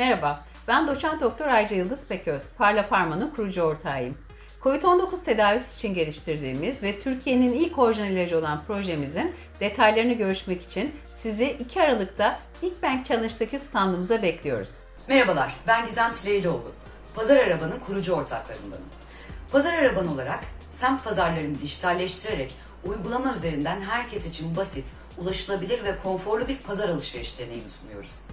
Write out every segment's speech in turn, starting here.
Merhaba, ben doçent doktor Ayca Yıldız Peköz, Parla Pharma'nın kurucu ortağıyım. COVID-19 tedavisi için geliştirdiğimiz ve Türkiye'nin ilk orijinal ilacı olan projemizin detaylarını görüşmek için sizi 2 Aralık'ta Big Bang Challenge'daki standımıza bekliyoruz. Merhabalar, ben Gizem Çileyloğlu. Pazar Araba'nın kurucu ortaklarındanım. Pazar Araban olarak semt pazarlarını dijitalleştirerek uygulama üzerinden herkes için basit, ulaşılabilir ve konforlu bir pazar alışveriş deneyimi sunuyoruz.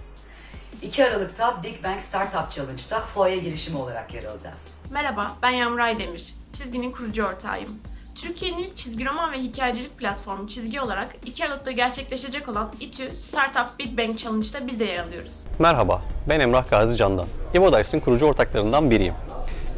2 Aralık'ta Big Bang Startup Challenge'da fuaya girişimi olarak yer alacağız. Merhaba, ben Yağmur Aydemir. Çizginin kurucu ortağıyım. Türkiye'nin ilk çizgi roman ve hikayecilik platformu Çizgi olarak 2 Aralık'ta gerçekleşecek olan İTÜ Startup Big Bang Challenge'da biz de yer alıyoruz. Merhaba, ben Emrah Gazi Candan. Evodice'ın kurucu ortaklarından biriyim.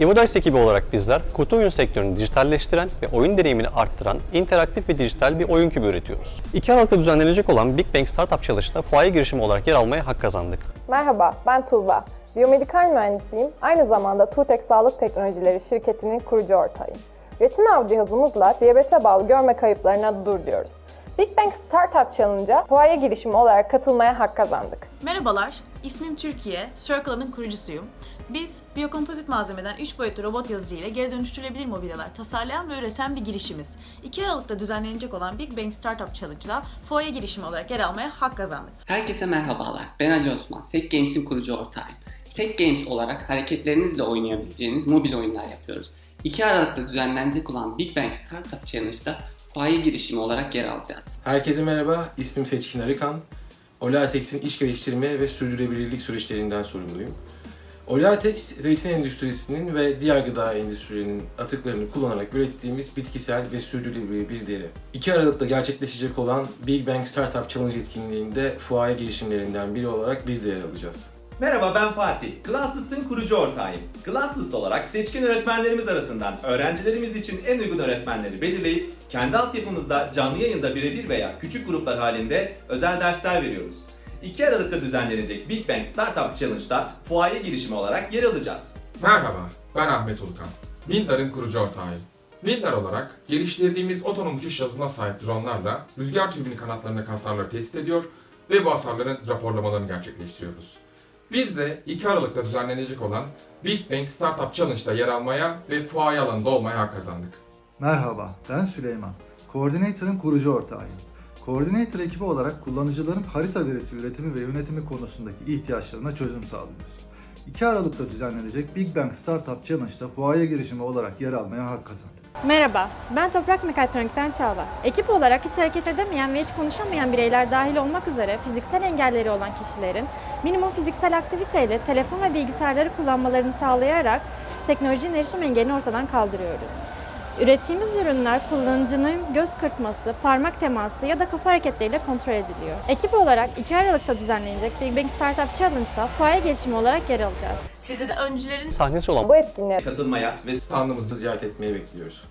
Evodice ekibi olarak bizler kutu oyun sektörünü dijitalleştiren ve oyun deneyimini arttıran interaktif ve dijital bir oyun kübü üretiyoruz. 2 Aralık'ta düzenlenecek olan Big Bang Startup Challenge'da fuaye girişimi olarak yer almaya hak kazandık. Merhaba, ben Tuğba. Biyomedikal mühendisiyim. Aynı zamanda Tuğtek Sağlık Teknolojileri şirketinin kurucu ortağıyım. Retinav cihazımızla diyabete bağlı görme kayıplarına dur diyoruz. Big Bang Startup Challenge'a fuaye girişimi olarak katılmaya hak kazandık. Merhabalar, ismim Türkiye, Circle'ın kurucusuyum. Biz biyokompozit malzemeden 3 boyutlu robot yazıcı ile geri dönüştürülebilir mobilyalar tasarlayan ve üreten bir girişimiz. 2 Aralık'ta düzenlenecek olan Big Bang Startup Challenge'da fuaye girişimi olarak yer almaya hak kazandık. Herkese merhabalar. Ben Ali Osman. Sek Games'in kurucu ortağıyım. Sek Games olarak hareketlerinizle oynayabileceğiniz mobil oyunlar yapıyoruz. 2 Aralık'ta düzenlenecek olan Big Bang Startup Challenge'da fuaye girişimi olarak yer alacağız. Herkese merhaba, ismim Seçkin Arıkan. Olaatex'in iş geliştirme ve sürdürülebilirlik süreçlerinden sorumluyum. Olatex, zeytin endüstrisinin ve diğer gıda endüstrilerinin atıklarını kullanarak ürettiğimiz bitkisel ve sürdürülebilir bir deri. 2 Aralık'ta gerçekleşecek olan Big Bang Startup Challenge etkinliğinde fuaye girişimlerinden biri olarak biz de yer alacağız. Merhaba ben Fatih. Classist'in kurucu ortağıyım. Classist olarak seçkin öğretmenlerimiz arasından öğrencilerimiz için en uygun öğretmenleri belirleyip kendi altyapımızda canlı yayında birebir veya küçük gruplar halinde özel dersler veriyoruz. 2 Aralık'ta düzenlenecek Big Bang Startup Challenge'da fuaye girişimi olarak yer alacağız. Merhaba, ben Ahmet Ulukan. Mildar'ın kurucu ortağıyım. Mildar olarak geliştirdiğimiz otonom uçuş cihazına sahip dronlarla rüzgar türbini kanatlarındaki hasarları tespit ediyor ve bu hasarların raporlamalarını gerçekleştiriyoruz. Biz de 2 Aralık'ta düzenlenecek olan Big Bang Startup Challenge'da yer almaya ve fuaye alanında olmaya hak kazandık. Merhaba, ben Süleyman. Coordinator'ın kurucu ortağıyım. Coordinator ekibi olarak kullanıcıların harita verisi üretimi ve yönetimi konusundaki ihtiyaçlarına çözüm sağlıyoruz. 2 Aralık'ta düzenlenecek Big Bang Startup Challenge'da fuaye girişimi olarak yer almaya hak kazandık. Merhaba, ben Toprak Mekatronik'ten Çağla. Ekip olarak hiç hareket edemeyen ve hiç konuşamayan bireyler dahil olmak üzere fiziksel engelleri olan kişilerin minimum fiziksel aktiviteyle telefon ve bilgisayarları kullanmalarını sağlayarak teknolojinin erişim engelini ortadan kaldırıyoruz. Ürettiğimiz ürünler kullanıcının göz kırpması, parmak teması ya da kafa hareketleriyle kontrol ediliyor. Ekip olarak 2 Aralık'ta düzenlenecek Big Bang Startup Challenge'da fuaye girişimi olarak yer alacağız. Sizi de Öncülerin Sahnesi olan Bu etkinliğe Katılmaya ve Standımızı ziyaret etmeye bekliyoruz.